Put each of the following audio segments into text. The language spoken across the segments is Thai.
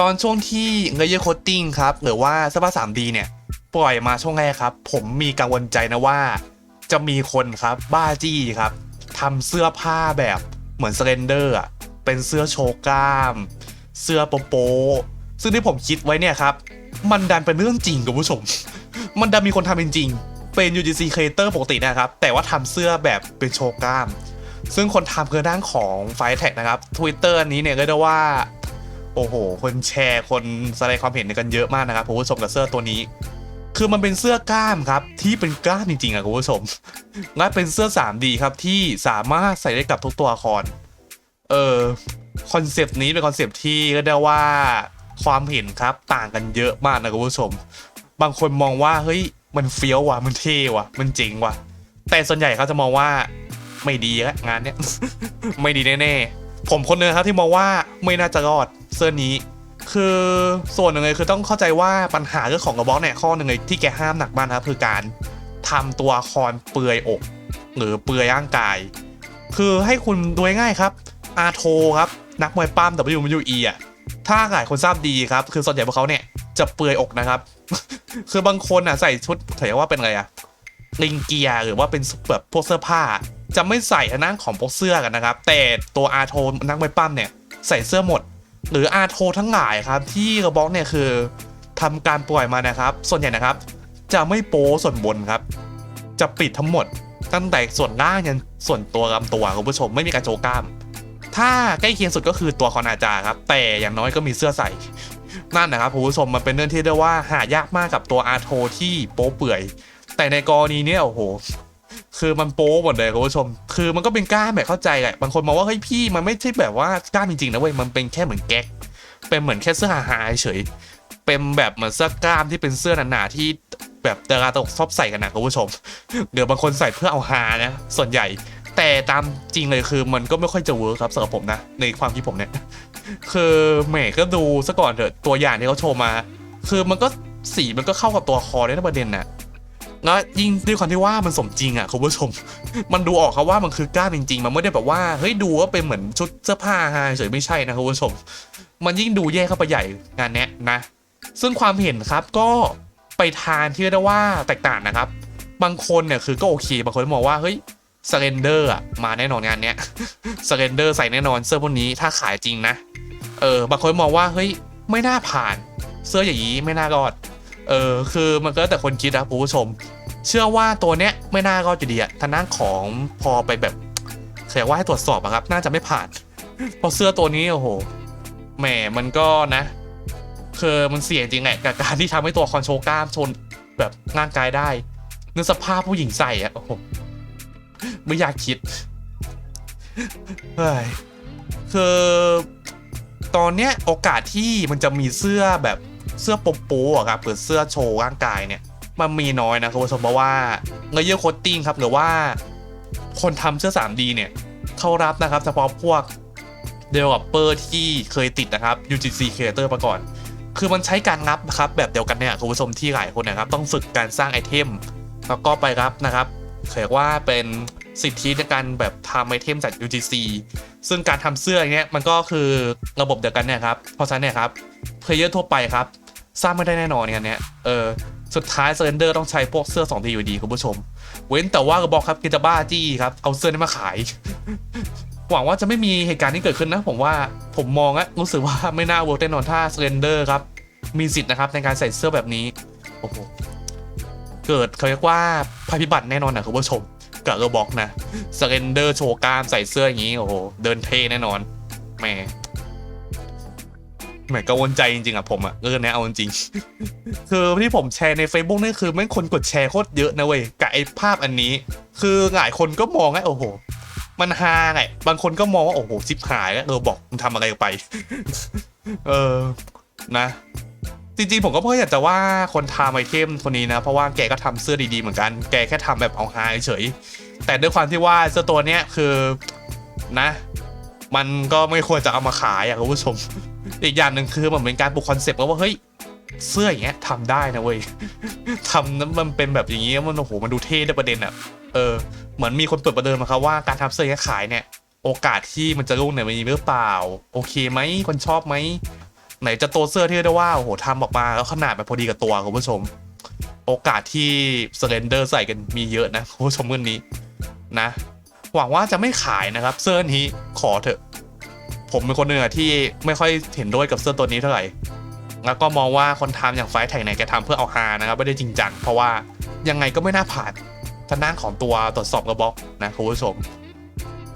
ตอนช่วงที่เงยเยอโคตติ้งครับหรือว่าสภาพ 3D เนี่ย ปล่อยมาช่วงแรกครับ ผมมีกังวลใจนะว่า จะมีคนครับบ้าจี้ครับทำเสื้อผ้าแบบเหมือนสเลนเดอร์อะเป็นเสื้อโชว์กล้าม เสื้อโปโปซึ่งที่ผมคิดไว้เนี่ยครับ มันดันเป็นเรื่องจริงคุณผู้ชม มันดันมีคนทำเป็นจริง เป็น UGC Creator ปกตินะครับ แต่ว่าทำเสื้อแบบเป็นโชว์กล้าม ซึ่งคนทำคือด้านของไฟแท็กนะครับ Twitter อันนี้เนี่ยก็ได้ว่า โอ้โห คนแชร์คนแสดงความเห็นกันเยอะมากนะครับคุณผู้ชมกับเสื้อตัวนี้ คือมันเป็นเสื้อกล้ามครับที่เป็นกล้ามจริงๆอะคุณผู้ชมและเป็นเสื้อ 3D ครับที่สามารถใส่ได้กับทุกตัวละคร เออคอนเซปต์นี้เป็นคอนเซปต์ที่ก็ได้ว่าความเห็นครับต่างกันเยอะมากนะคุณผู้ชม บางคนมองว่าเฮ้ยมันเฟี้ยวว่ะมันเท่ว่ะ มันเจ๋งว่ะ แต่ส่วนใหญ่เขาจะมองว่าไม่ดีละงานเนี้ยไม่ดีแน่ๆผมคนนึงครับที่มองว่าไม่น่าจะรอด เสื้อนี้ คือส่วนหนึ่งเลยคือต้องเข้าใจว่าปัญหาเรื่องของกระบอกเนี่ยข้อหนึ่งเลยที่แกห้ามหนักมากนะครับคือการทำตัวละครเปลือยอก หรือเปลือยร่างกาย คือให้คุณดูง่ายครับอาโทครับนักมวยปั้ม WWE อะถ้าหลายคนทราบดีครับ คือส่วนใหญ่พวกเขาเนี่ยจะเปลือยอกนะครับ คือบางคนอะใส่ชุดถือว่าเป็นอะไรอะลิงเกียร์หรือว่าเป็นแบบพวกเสื้อผ้า จะไม่ใส่ทางด้านของพวกเสื้อกันนะครับ แต่ตัวอาโทนักมวยปั้มเนี่ยใส่เสื้อหมด หรืออาโททั้งหลายครับ ที่กระบอกเนี่ยคือทำการปล่อยมานะครับ ส่วนใหญ่นะครับ จะไม่โป้ส่วนบนครับ จะปิดทั้งหมด ตั้งแต่ส่วนล่างยันส่วนตัวลำตัวคุณผู้ชมไม่มีการโชว์กล้าม ถ้าใกล้เคียงสุดก็คือตัวคอนาจาครับ แต่อย่างน้อยก็มีเสื้อใส่นั่นนะครับคุณผู้ชมมันเป็นเรื่องที่เรียกว่าหายากมากกับตัวอาโทที่โป๊เปื่อย แต่ในกรณีเนี้ยโอ้โห คือมันโป๊หมดเลยคุณผู้ชม คือมันก็เป็นกล้ามแบบเข้าใจแหละบางคนมองว่าเฮ้ยพี่มันไม่ใช่แบบว่ากล้ามจริงๆนะเว้ยมันเป็นแค่เหมือนแก๊ก เป็นเหมือนแค่เสื้อหาเฉย เป็นแบบเหมือนเสื้อกล้ามที่เป็นเสื้อหนาๆที่แบบดาราตลกชอบใส่กันนะคุณผู้ชมเดี๋ยวบางคนใส่เพื่อเอาฮานะส่วนใหญ่ แต่ตามจริงเลยคือมันก็ไม่ค่อยจะเวิร์คครับสำหรับผมนะ ในความคิดผมเนี่ยคือแหมก็ดูซะก่อนเถอะตัวอย่างที่เขาโชว์มา คือมันก็สีมันก็เข้ากับตัวคอได้นะประเด็นน่ะ แล้วยิ่งด้วยความที่ว่ามันสมจริงอะคุณผู้ชม มันดูออกครับว่ามันคือกล้ามจริงๆ มันไม่ได้แบบว่าเฮ้ยดูว่าเป็นเหมือนชุดเสื้อผ้าฮาเฉยไม่ใช่นะคุณผู้ชม มันยิ่งดูแย่เข้าไปใหญ่งานเนี้ยนะ ซึ่งความเห็นครับก็ไปทานที่เรียกได้ว่าแตกต่างนะครับ บางคนเนี่ยคือก็โอเคบางคนมองว่าเฮ้ยสเลนเดอร์อะมาแน่นอนงานเนี้ยสเลนเดอร์ใส่แน่นอนเสื้อพวกนี้ถ้าขายจริงนะ เออบางคนมองว่าเฮ้ยไม่น่าผ่าน เสื้ออย่างนี้ไม่น่ารอด เออคือมันก็แต่คนคิดนะคุณผู้ชม เชื่อว่าตัวเนี้ยไม่น่ารอดอยู่ดีอะทางด้านของพอไปแบบเรียกว่าให้ตรวจสอบอะครับ น่าจะไม่ผ่านเพราะเสื้อตัวนี้โอ้โหแหมมันก็นะคือมันเสี่ยงจริงแหละกับการที่ทำให้ตัวคอนโชกล้ามชนแบบร่างกายได้เนึกสภาพผู้หญิงใส่อะโอ้โหไม่อยากคิดเฮ้ยคือตอนเนี้ยโอกาสที่มันจะมีเสื้อแบบ เสื้อโป๊ะๆอะครับหรือเสื้อโชว์ร่างกายเนี่ยมันมีน้อยนะคุณผู้ชมเพราะว่าเงยเยอร์โคตติ้งครับหรือว่าคนทำเสื้อ 3D เนี่ยเขารับนะครับเฉพาะพวก developer ที่เคยติดนะครับ UGC Creator มาก่อน คือมันใช้การงับนะครับแบบเดียวกันเนี่ยคุณผู้ชมที่หลายคนนะครับต้องฝึกการสร้างไอเทมแล้วก็ไปรับนะครับเรียกว่าเป็นสิทธิในการแบบทำไอเทมจาก UGC ซึ่งการทำเสื้ออย่างเงี้ยมันก็คือระบบเดียวกันเนี่ยครับ เพราะฉะนั้นเนี่ยครับเพลเยอร์ทั่วไปครับ สร้างไม่ได้แน่นอนกันเนี่ยเออสุดท้ายเซนเดอร์ต้องใช้พวกเสื้อ2 d อยู่ดีคุณผู้ชม เว้นแต่ว่ากระบอกครับกินจะบ้าจี้ครับเอาเสื้อนี้มาขาย หวังว่าจะไม่มีเหตุการณ์นี้เกิดขึ้นนะ ผมว่าผมมองอะรู้สึกว่าไม่น่าเวิร์กแน่นอนถ้าเซนเดอร์ครับมีสิทธิ์นะครับในการใส่เสื้อแบบนี้โอ้โหเกิดเขาเรียกว่าภัยพิบัติแน่นอนนะคุณผู้ชมกับกระบอกนะเซนเดอร์โชว์กล้ามใส่เสื้ออย่างนี้โอ้โหเดินเท่แน่นอนแหม แหมกังวลใจจริงๆอะผมอะเออเนี่ยเอาจริงคือที่ผมแชร์ใน Facebook นี่คือแม่งคนกดแชร์โคตรเยอะนะเว้ยกับไอ้ภาพอันนี้ คือหลายคนก็มองไงโอ้โห มันฮาไงบางคนก็มองว่าโอ้โหชิบหายแล้วเออบอกมึงทำอะไรไป เออนะ จริงๆผมก็เพื่ออยากจะว่าคนทำไอเทมคนนี้นะ เพราะว่าแกก็ทำเสื้อดีๆเหมือนกัน แกแค่ทำแบบเอาฮาเฉยแต่ด้วยความที่ว่าเสื้อตัวเนี้ยคือนะ มันก็ไม่ควรจะเอามาขายอะคุณผู้ชม อีกอย่างหนึ่งคือมันเป็นการปลุกคอนเซปต์ว่าเฮ้ยเสื้ออย่างเงี้ยทำได้นะเว้ยทำนั้นมันเป็นแบบอย่างเงี้ยมันโอ้โหมันดูเท่ได้ประเด็นอะเออเหมือนมีคนเปิดประเดิมมาครับว่าการทำเสื้ออย่ขายเนี่ยโอกาสที่มันจะรุ่งเนี่ยมันมีหรือเปล่า โอเคไหมคนชอบไหมไหนจะตัวเสื้อที่ได้ว่าโอ้โหทำออกมาแล้วขนาดแบบพอดีกับตัวคุณผู้ชม โอกาสที่สเลนเดอร์ใส่กันมีเยอะนะคุณผู้ชมเมื่องนี้นะ หวังว่าจะไม่ขายนะครับ เสื้อนี้ขอเถอะ ผมเป็นคนหนึ่งอะที่ไม่ค่อยเห็นด้วยกับเสื้อตัวนี้เท่าไหร่ แล้วก็มองว่าคนทำอย่างไฟแท็กเนี่ยแกทำเพื่อเอาฮานะครับไม่ได้จริงจังเพราะว่ายังไงก็ไม่น่าผ่านทางด้านของตัวตรวจสอบกระบอกนะคุณผู้ชม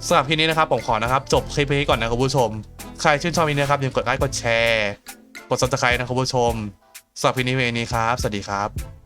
สำหรับคลิปนี้นะครับผมขอนะครับจบคลิปนี้ก่อนนะคุณผู้ชม ใครชื่นชอบนี้นะครับอย่าลืมกดไลค์กดแชร์ กด subscribe นะคุณผู้ชมสำหรับคลิปนี้เวนี้ครับ สวัสดีครับ